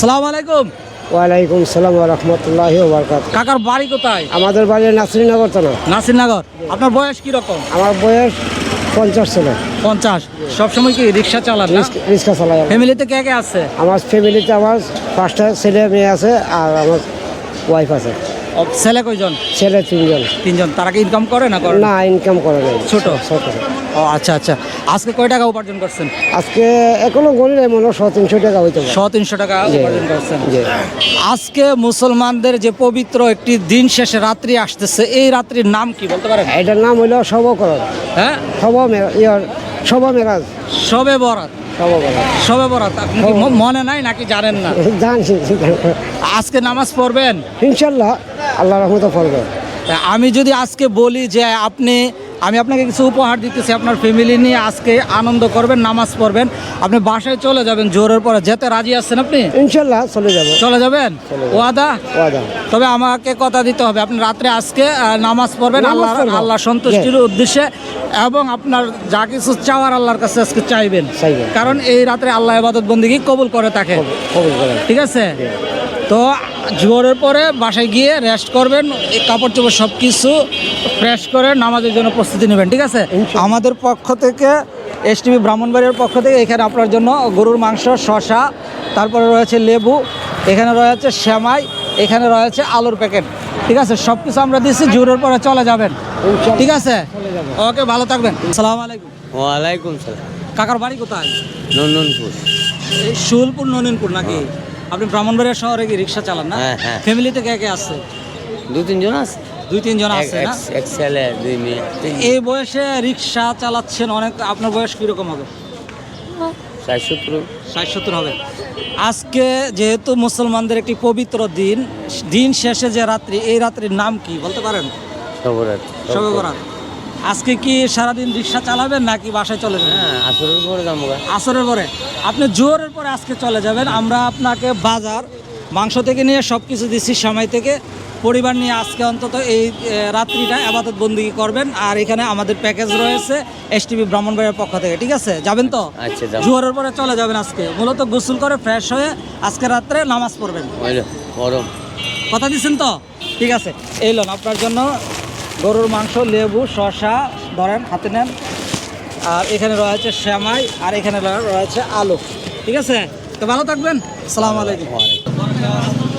সালাম আলাইকুম। ওয়ালাইকুম সালাম রহমতুল্লাহ বরকাত কাকার বাড়ি কোথায়? আমাদের বাড়ি নাসিরনগর তো না নাসিরনগর। আপনার বয়স কি রকম আমার বয়স পঞ্চাশ ছিল। পঞ্চাশ। সবসময় কি রিক্সা চালান রিক্সা চালাই ফ্যামিলিতে কে কে আছে? আমার ফ্যামিলিতে আমার পাঁচটা ছেলে মেয়ে আছে আর আমার ওয়াইফ আছে। ছেলে কয়জন? ছেলে তিনজন। তিনজন। তারা কি ইনকাম করে না করে না? না ইনকাম করে নাই। ছোট? ছোট। ও আচ্ছা আচ্ছা। আজকে কয় টাকা উপার্জন করছেন? আজকে এখনও গণি নাই মনে হয় তিনশো টাকা হইতে ছ তিনশো টাকা উপার্জন করছেন। আজকে মুসলমানদের যে পবিত্র একটি দিন শেষে রাত্রি আসতেছে এই রাত্রির নাম কি বলতে পারেন? এটার নাম হইল শবকরণ। হ্যাঁ? শব মে- ইয়ার শব মেরাজ। সবে বরাত। সবে বরাত। আপনি কি মনে নাই নাকি জানেন না? জানছি আজকে নামাজ পড়বেন? ইনশাল্লাহ আল্লাহ রহমত পড়বেন আমি যদি আজকে বলি যে আপনি আমি আপনাকে কিছু উপহার দিতেছি আপনার ফ্যামিলি নিয়ে আজকে আনন্দ করবেন নামাজ পড়বেন। আপনি বাসায় চলে যাবেন জোরের পরে। যেতে রাজি আছেন আপনি? ইনশাল্লাহ চলে যাব। চলে যাবেন। ওয়াদা? ওয়াদা। তবে আমাকে কথা দিতে হবে আপনি রাত্রে আজকে নামাজ পড়বেন আল্লাহ আল্লাহ সন্তুষ্টির উদ্দেশ্যে এবং আপনার যা কিছু চাওয়ার আল্লাহর কাছে আজকে চাইবেন। কারণ এই রাত্রে আল্লাহ ইবাদত বন্দিগি কবুল করে থাকে। ঠিক আছে? তো জোরের পরে বাসায় গিয়ে রেস্ট করবেন এই কাপড় চোপড় সব কিছু ফ্রেশ করে নামাজের জন্য প্রস্তুতি নেবেন ঠিক আছে? আমাদের পক্ষ থেকে এস টিভি ব্রাহ্মণবাড়ির পক্ষ থেকে এখানে আপনার জন্য গরুর মাংস শশা তারপরে রয়েছে লেবু এখানে রয়েছে শ্যামাই এখানে রয়েছে আলুর প্যাকেট ঠিক আছে? সব কিছু আমরা দিচ্ছি জোরের পরে চলে যাবেন ঠিক আছে? ওকে ভালো থাকবেন। সালাম আলাইকুম। ওয়ালাইকুম সালাম। কাকার বাড়ি কোথায়? নন্দনপুর। এই শুলপুর ননিনপুর নাকি? আপনি ব্রাহ্মণবাড়িয়া শহরে কি রিক্সা চালান না? হ্যাঁ, হ্যাঁ। ফ্যামিলিতে কে কে আছে? দু তিনজন আছে। দুই তিনজন আছে না? এক- ছেলে দুই মেয়ে এই বয়সে রিক্সা চালাচ্ছেন অনেক আপনার বয়স কীরকম হবে? ষাট সত্তর। ষাট সত্তর হবে। আজকে যেহেতু মুসলমানদের একটি পবিত্র দিন দিন শেষে যে রাত্রি এই রাত্রির নাম কি বলতে পারেন? আজকে কি সারাদিন রিক্সা চালাবেন নাকি বাসায় চলে যাবেন? হ্যাঁ আসরের পরে যাব। আসরের পরে। আপনি জোরের পরে আজকে চলে যাবেন। আমরা আপনাকে বাজার মাংস থেকে নিয়ে সব কিছু দিচ্ছি সময় থেকে। পরিবার নিয়ে আজকে অন্তত এই রাত্রিটা আবাদত বন্দিগি করবেন। আর এখানে আমাদের প্যাকেজ রয়েছে এস টিভি ব্রাহ্মণবাড়ির পক্ষ থেকে ঠিক আছে? যাবেন তো? আচ্ছা জোরের পরে চলে যাবেন আজকে। মূলত গোসল করে ফ্রেশ হয়ে আজকে রাত্রে নামাজ পড়বেন। কথা দিচ্ছেন তো? ঠিক আছে। এই লোন আপনার জন্য গরুর মাংস লেবু শসা ধরেন হাতে নেন। আর এখানে রয়েছে শ্যামাই আর এখানে রয়েছে আলু। ঠিক আছে? তো ভালো থাকবেন। সালাম আলাইকুম।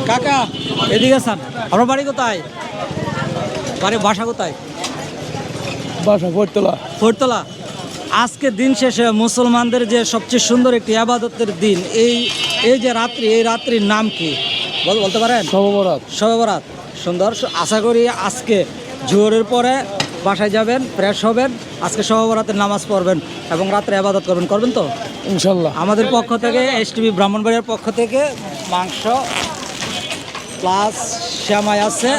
কাকা এদিকে আসান। আপনার বাড়ি কোথায়? বাড়ি বাসা কোথায়? বাসা ভোটতলা ফোরতলা আজকে দিন শেষে মুসলমানদের যে সবচেয়ে সুন্দর একটি আবাদতের দিন এই এই যে রাত্রি এই রাত্রির নাম কি? বল বলতে পারেন? শববরাত। শবে বরাত সুন্দর। আশা করি আজকে জোহরের পরে বাসায় যাবেন ফ্রেশ হবেন আজকে শবে বরাতের নামাজ পড়বেন এবং রাত্রে আবাদত করবেন করবেন তো? ইনশাল্লাহ। আমাদের পক্ষ থেকে এস টিভি ব্রাহ্মণবাড়িয়ার পক্ষ থেকে মাংস প্লাস শ্যামাই আছে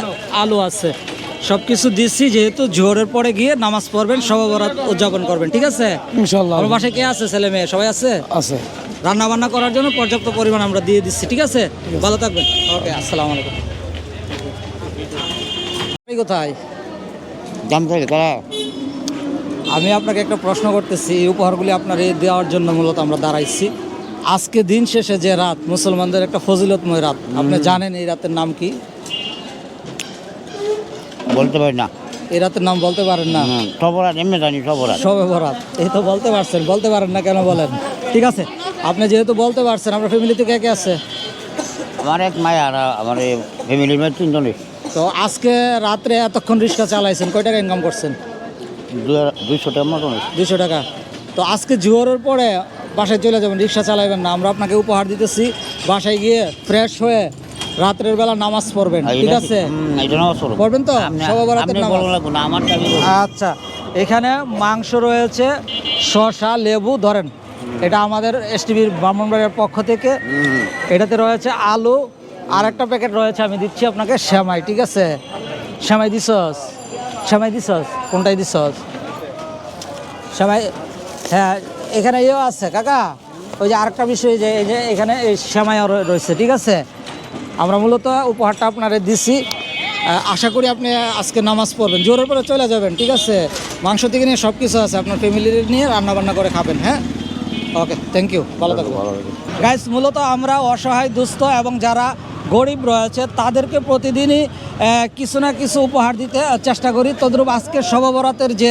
আলু আছে। সব কিছু দিচ্ছি যেহেতু জোহরের পরে গিয়ে নামাজ পড়বেন শবে বরাত উদযাপন করবেন ঠিক আছে? ইনশাল্লাহ। আমার বাসায় কে আছে ছেলে মেয়ে? সবাই আছে? আছে। রান্না বান্না করার জন্য পর্যাপ্ত পরিমাণ আমরা দিয়ে দিচ্ছি ঠিক আছে? ভালো থাকবেন। ওকে আসসালামু আলাইকুম। কোথায়? থাকে তারা আমি আপনাকে একটা প্রশ্ন করতেছি এই উপহারগুলি আপনার এই দেওয়ার জন্য মূলত আমরা দাঁড়াইছি। আজকে দিন শেষে যে রাত মুসলমানদের একটা ফজিলতময় রাত। আপনি জানেন এই রাতের নাম কি? বলতে পারি না। এই রাতের নাম বলতে পারেন না? সবরাত এমনি জানি সবরাত। সবে বরাত। এই তো বলতে পারছেন বলতে পারেন না কেন বলেন? ঠিক আছে আপনি যেহেতু বলতে পারছেন আপনার ফ্যামিলিতে কে কে আছে? আমার এক মায়া আর আমার ফ্যামিলির মেয়ে তিনজনে তো আজকে রাত্রে এতক্ষণ রিক্সা চালাইছেন কয় টাকা ইনকাম করছেন? দুইশো টাকা হয়েছে। টাকা। তো আজকে জোয়ারের পরে বাসায় চলে যাবেন রিক্সা চালাইবেন না। আমরা আপনাকে উপহার দিতেছি বাসায় গিয়ে ফ্রেশ হয়ে রাত্রের বেলা নামাজ পড়বেন ঠিক আছে। পড়বেন তো। আচ্ছা এখানে মাংস রয়েছে শসা লেবু ধরেন। এটা আমাদের এস টিভির ব্রাহ্মণবাড়ির পক্ষ থেকে। এটাতে রয়েছে আলু আর একটা প্যাকেট রয়েছে আমি দিচ্ছি আপনাকে শ্যামাই ঠিক আছে? শ্যামাই দিছস? শ্যামাই দিছস? কোনটাই দিছস? শ্যামাই হ্যাঁ এখানে ইয়েও আছে কাকা। ওই যে আরেকটা বিষয় যে এই যে এখানে এই শ্যামাইও রয়ে- রয়েছে ঠিক আছে? আমরা মূলত উপহারটা আপনারে দিছি। আশা করি আপনি আজকে নামাজ পড়বেন। জোরের পরে চলে যাবেন ঠিক আছে? মাংস থেকে নিয়ে সব কিছু আছে আপনার ফ্যামিলি নিয়ে রান্না বান্না করে খাবেন হ্যাঁ? ওকে থ্যাংক ইউ ভালো থাকবেন। গাইস মূলত আমরা অসহায় দুস্থ এবং যারা গরিব রয়েছে, তাদেরকে প্রতিদিনই কিছু না কিছু উপহার দিতে চেষ্টা করি। তদ্রূপ আজকে শববরাতের যে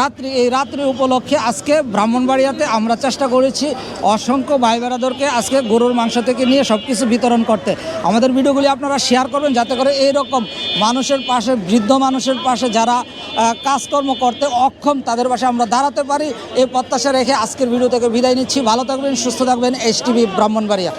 রাত্রি, এই রাত্রি উপলক্ষে আজকে ব্রাহ্মণবাড়িয়াতে আমরা চেষ্টা করেছি অসংখ্য ভাই বেড়াদেরকে আজকে গরুর মাংস থেকে নিয়ে সব কিছু বিতরণ করতে। আমাদের ভিডিওগুলি আপনারা শেয়ার করবেন যাতে করে এই রকম মানুষের পাশে, বৃদ্ধ মানুষের পাশে যারা কাজকর্ম করতে অক্ষম, তাদের পাশে আমরা দাঁড়াতে পারি। এই প্রত্যাশা রেখে আজকের ভিডিও থেকে বিদায় নিচ্ছি। ভালো থাকবেন, সুস্থ থাকবেন এইচ টিভি ব্রাহ্মণবাড়িয়া।